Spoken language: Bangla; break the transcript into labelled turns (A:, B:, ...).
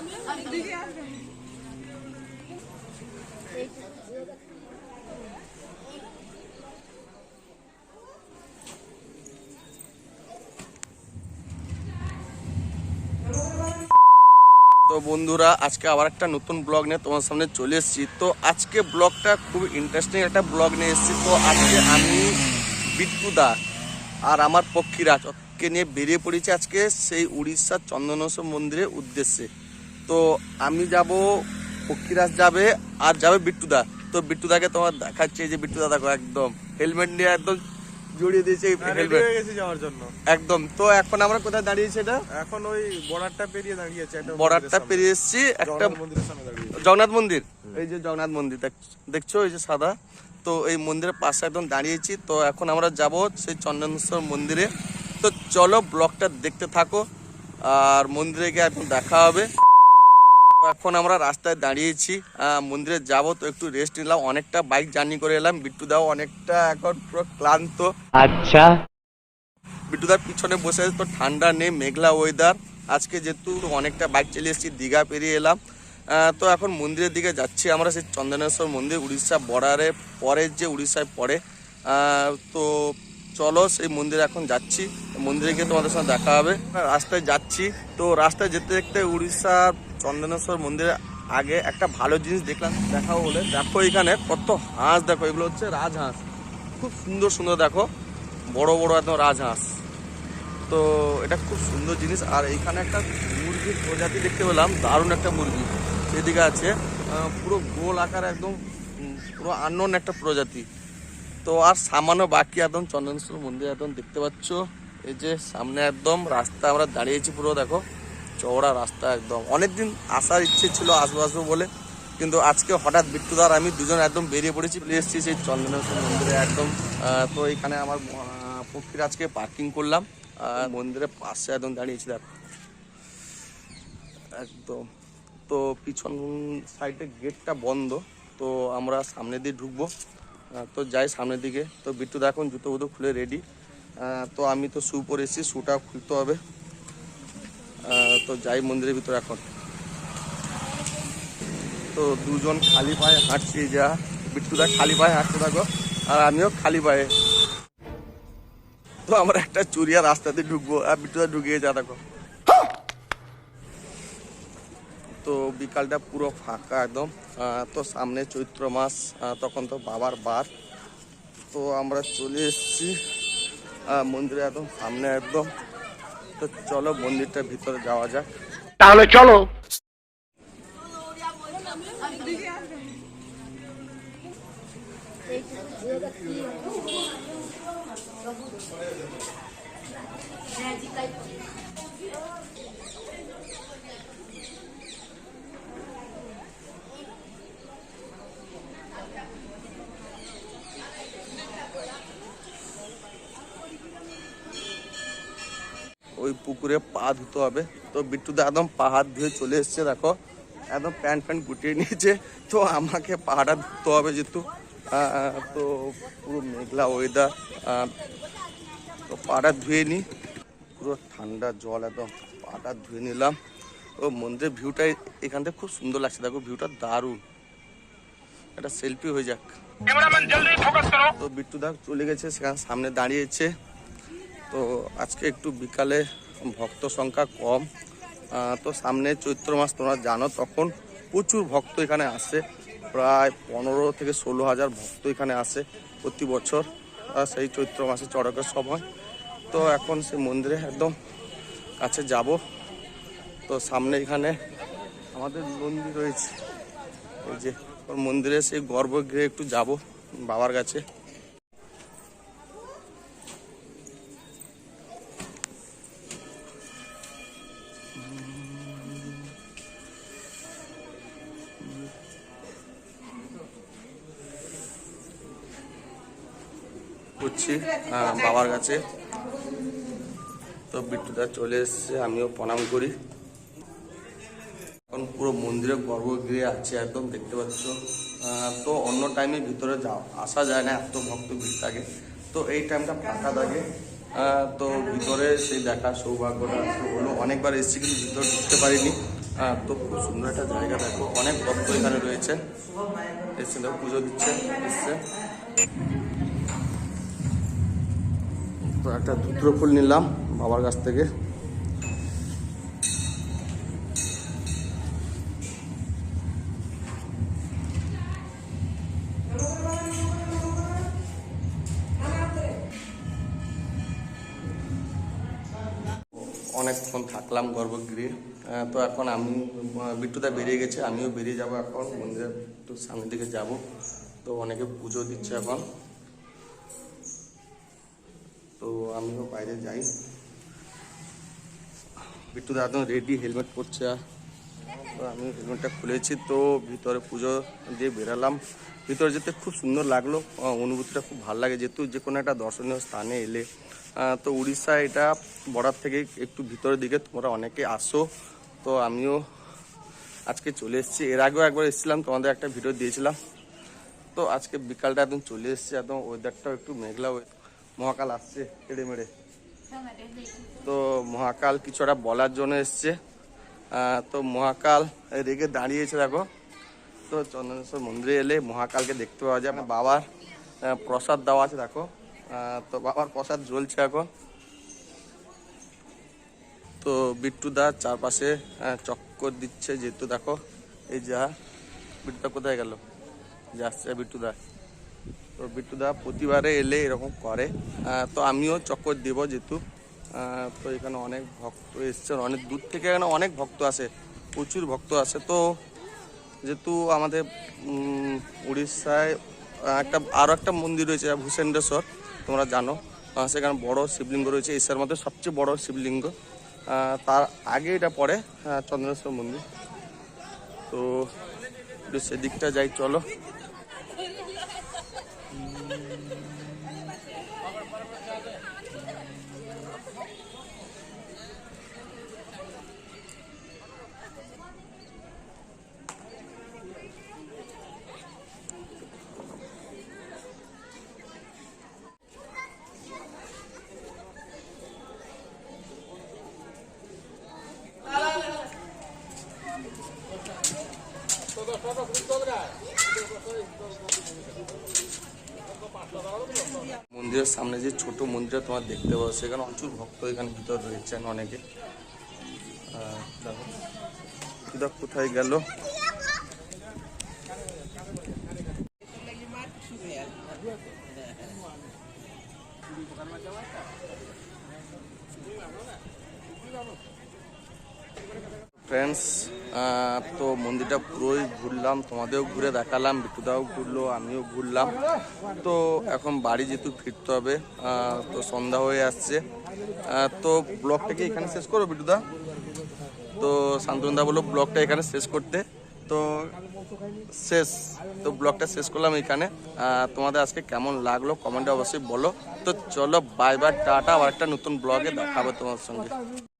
A: তো বন্ধুরা, আজকে আবার একটা নতুন ব্লগ নিয়ে তোমার সামনে চলে এসেছি। তো আজকে ব্লগটা খুব ইন্টারেস্টিং একটা ব্লগ নিয়ে এসেছি। তো আজকে আমি বিট্টুদা আর আমার পক্ষীরাজকে নিয়ে বেরিয়ে পড়েছি আজকে সেই উড়িষ্যার চন্দনেশ্বর মন্দিরের উদ্দেশ্যে। তো আমি যাব পক্ষীরাজ যাবে আর যাবে বিট্টুদা। তো বিট্টুদাকে তোমার দেখাচ্ছে যে বিট্টুদা দেখো একদম হেলমেট নিয়ে একদম জড়িয়ে দিয়েছে হেলমেট
B: হয়ে যাওয়ার জন্য।
A: একদম। তো এখন আমরা কোথায় দাঁড়িয়েছি এটা?
B: এখন ওই বর্ডারটা পেরিয়ে দাঁড়িয়ে আছে একটা
A: বর্ডারটা পেরিয়ে এসেছি একটা
B: জগন্নাথ মন্দিরের সামনে দাঁড়িয়ে
A: জগন্নাথ মন্দির। এই যে জগন্নাথ মন্দির দেখ- দেখছ এই যে সাদা। তো এই মন্দিরের পাশে একদম দাঁড়িয়েছি। তো এখন আমরা যাব সেই চন্দনেশ্বর মন্দিরে। তো চলো ব্লগটা দেখতে থাকো আর মন্দিরে গিয়ে একদম দেখা হবে। এখন আমরা রাস্তায় দাঁড়িয়েছি মন্দিরে যাব তো একটু রেস্ট নিলাম। অনেকটা বাইক জার্নি করে এলাম। বিট্টু দাও অনেকটা এখন পুরো ক্লান্ত।
C: আচ্ছা।
A: বিট্টু দার পিছনে বসে তো ঠান্ডা নেই মেঘলা ওয়েদার আজকে যেহেতু অনেকটা বাইক চালিয়ে এসেছি দীঘা পেরিয়ে এলাম। তো এখন মন্দিরের দিকে যাচ্ছি আমরা সেই চন্দনেশ্বর মন্দির উড়িষ্যা বর্ডারে পরে যে উড়িষ্যায় পড়ে। তো চলো সেই মন্দিরে এখন যাচ্ছি। মন্দিরে গিয়ে তোমাদের সঙ্গে দেখা হবে। রাস্তায় যাচ্ছি। তো রাস্তায় যেতে যেতে উড়িষ্যার চন্দনেশ্বর মন্দিরে আগে একটা ভালো জিনিস দেখলাম, দেখাও বলে। দেখো এখানে কত হাঁস, দেখো, এগুলো হচ্ছে রাজহাঁস। খুব সুন্দর সুন্দর, দেখো, বড় বড় একদম রাজহাঁস। তো এটা খুব সুন্দর জিনিস। আর এইখানে একটা মুরগির প্রজাতি দেখতে পেলাম, দারুণ একটা মুরগি। সেদিকে আছে পুরো গোল আকার একদম পুরো আননোন একটা প্রজাতি। তো আর সামান্য বাকি একদম চন্দনেশ্বর মন্দির একদম দেখতে পাচ্ছ। এই যে সামনে একদম রাস্তা আমরা দাঁড়িয়েছি পুরো, দেখো। চওড়া রাস্তা একদম। অনেকদিন আসার ইচ্ছে ছিল আসব আসব বলে কিন্তু আজকে হঠাৎ বিট্টুদার আমি দুজন একদম বেরিয়ে পড়েছি এসেছি সেই চন্দনেশ্বর মন্দিরে একদম। তো এখানে আমার আহ, পক্ষীরাজকে পার্কিং করলাম। মন্দিরের পাশে একদম দাঁড়িয়েছি দেখো। একদম। তো পিছন সাইডে গেটটা বন্ধ তো আমরা সামনে দিয়ে ঢুকবো। তো যাই সামনের দিকে। তো বিট্টু দা এখন জুতো বুতো খুলে রেডি তো আমি তো শু পরে এসেছি শুটা খুলতে হবে। তো যাই মন্দিরের ভিতরে এখন। তো দুজন খালি পায়ে হাঁটছি যা। বিট্টুদা খালি পায়ে হাঁটতে থাকো আর আমিও খালি পায়ে। তো আমরা একটা চুরিয়া রাস্তাতে ঢুকবো। আর বিট্টুদা ঢুকিয়ে যা, দেখো। তো বিকালটা পুরো ফাঁকা একদম। তো সামনে চৈত্র মাস তখন তো বাবার বার। তো আমরা চলে এসেছি মন্দিরে একদম সামনে একদম। তো চলো মন্দিরটার ভিতরে যাওয়া যাক।
C: তাহলে চলো।
A: পুকুরে পা ধুতে হবে। তো বিট্টুদা একদম পাহাড় ধুয়ে চলে এসছে দেখো। একদম প্যান্ট প্যান্ট গুটিয়ে নিয়েছে। তো আমাকে পাহাড়টা ধুতে হবে যেহেতু। তো পুরো মেঘলা ওয়েদার তো পাটা ধুয়ে নিই পুরো ঠান্ডা জল একদম পাটা ধুয়ে নিলাম। ও মন্দিরের ভিউটা এখান থেকে খুব সুন্দর লাগছে দেখো ভিউটা দারুণ। একটা সেলফি হয়ে যাক। তো বিট্টুদা চলে গেছে সেখানে সামনে দাঁড়িয়েছে। তো আজকে একটু বিকালে ভক্ত সংখ্যা কম তো সামনে চৈত্র মাস, তোমরা জানো, তখন প্রচুর ভক্ত এখানে আসে। প্রায় পনেরো থেকে ষোলো হাজার ভক্ত এখানে আসে প্রতি বছর সেই চৈত্র মাসে চড়কের সময়। তো এখন সেই মন্দিরে একদম কাছে যাব। তো সামনে এখানে আমাদের মন্দির রয়েছে। এই যে মন্দিরে সেই গর্ভগৃহে একটু যাব বাবার কাছে। করছি বাবার কাছে। তো বিট্টুদা চলে এসছে, আমিও প্রণাম করি। এখন পুরো মন্দিরে গর্ভগৃহে আছে একদম, দেখতে পাচ্ছ। তো অন্য টাইমে ভিতরে যাও, আসা যায় না এত ভক্ত ভিড় থাকে। তো এই টাইমটা ফাঁকা থাকে। তো ভিতরে সেই দেখা সৌভাগ্যটা হলো অনেকবার এসেছি কিন্তু ভিতরে ঢুকতে পারিনি। তো খুব সুন্দর একটা জায়গা দেখো। অনেক ভক্ত এখানে রয়েছে। এসে দেখো, পুজো দিচ্ছে, এসছে। তো একটা ধুত্র ফুল নিলাম বাবার কাছ থেকে। অনেকক্ষণ থাকলাম গর্ভগৃহে। তো এখন আমি বিট্টুদা বেরিয়ে গেছে, আমিও বেরিয়ে যাব এখন। মন্দিরের একটু সামনের দিকে যাব। তো অনেকে পুজো দিচ্ছে এখন। তো আমিও বাইরে যাই। বিট্টুদা একদম রেডি হেলমেট পরছে। তো আমি হেলমেটটা খুলেছি, তো ভিতরে পুজো দিয়ে বেরালাম। ভিতরে যেতে খুব সুন্দর লাগল অনুভূতিটা খুব ভালো লাগে। যেহেতু যে কোনো একটা দর্শনীয় স্থানে এলে তো উড়িষ্যা এটা বর্ডার থেকে একটু ভিতরের দিকে তোমরা অনেকে আসো। তো আমিও আজকে চলে এসেছি। এর আগেও একবার এসেছিলাম, তোমাদের একটা ভিডিও দিয়েছিলাম। তো আজকে বিকালটা একদম চলে এসেছি, একদম ওয়েদারটাও একটু মেঘলা ওয়ে- মহাকাল আসছে কেড়ে মেড়ে। তো মহাকাল কিছু একটা বলার জন্য এসছে। তো মহাকাল রেগে দাঁড়িয়েছে দেখো। তো চন্দনেশ্বর মন্দিরে এলে মহাকালকে দেখতে পাওয়া যায়। বাবার প্রসাদ দেওয়া আছে দেখো। তো বাবার প্রসাদ জ্বলছে এখন। তো বিট্টুদা চারপাশে চক্কর দিচ্ছে যেহেতু দেখো। এই যা বিট্টুদা কোথায় গেল? যাচ্ছে বিট্টুদা তো বিট্টুদা প্রতিবারে এলে এরকম করে। তো আমিও চক্কর দেব যেহেতু। তো এখানে অনেক ভক্ত এসছে অনেক দূর থেকে এখানে অনেক ভক্ত আসে, প্রচুর ভক্ত আসে। তো যেহেতু আমাদের উড়িষ্যায় একটা আরও একটা মন্দির রয়েছে, ভূষেন্দ্রেশ্বর, তোমরা জানো। সেখানে বড় শিবলিঙ্গ রয়েছে, এশিয়ার মধ্যে সবচেয়ে বড় শিবলিঙ্গ। তার আগে এটা পড়ে চন্দ্রেশ্বর মন্দির। তো সেদিকটা যাই, চলো। মন্দিরের সামনে যে ছোট মন্দিরটা তোমার দেখতে পাবো সেখানে প্রচুর ভক্ত এখানে ভিতর রয়েছেন অনেকে। দেখো কোথায় গেল? ফ্রেন্ডস তো মন্দিরটা পুরোই ঘুরলাম, তোমাদেরও ঘুরে দেখালাম, বিটুদাও ঘুরলো, আমিও ঘুরলাম। তো এখন বাড়ি যেহেতু ফিরতে হবে তো সন্ধ্যা হয়ে আসছে। তো ব্লগটাকে এখানে শেষ করো বিটুদা? তো শান্তনুদা বলল ব্লগটা এখানে শেষ করতে। তো শেষ, তো ব্লগটা শেষ করলাম এখানে। তোমাদের আজকে কেমন লাগল কমেন্টে অবশ্যই বলো। তো চলো বাই বাই টাটা, আবার একটা নতুন ব্লগে দেখাবো তোমার সঙ্গে।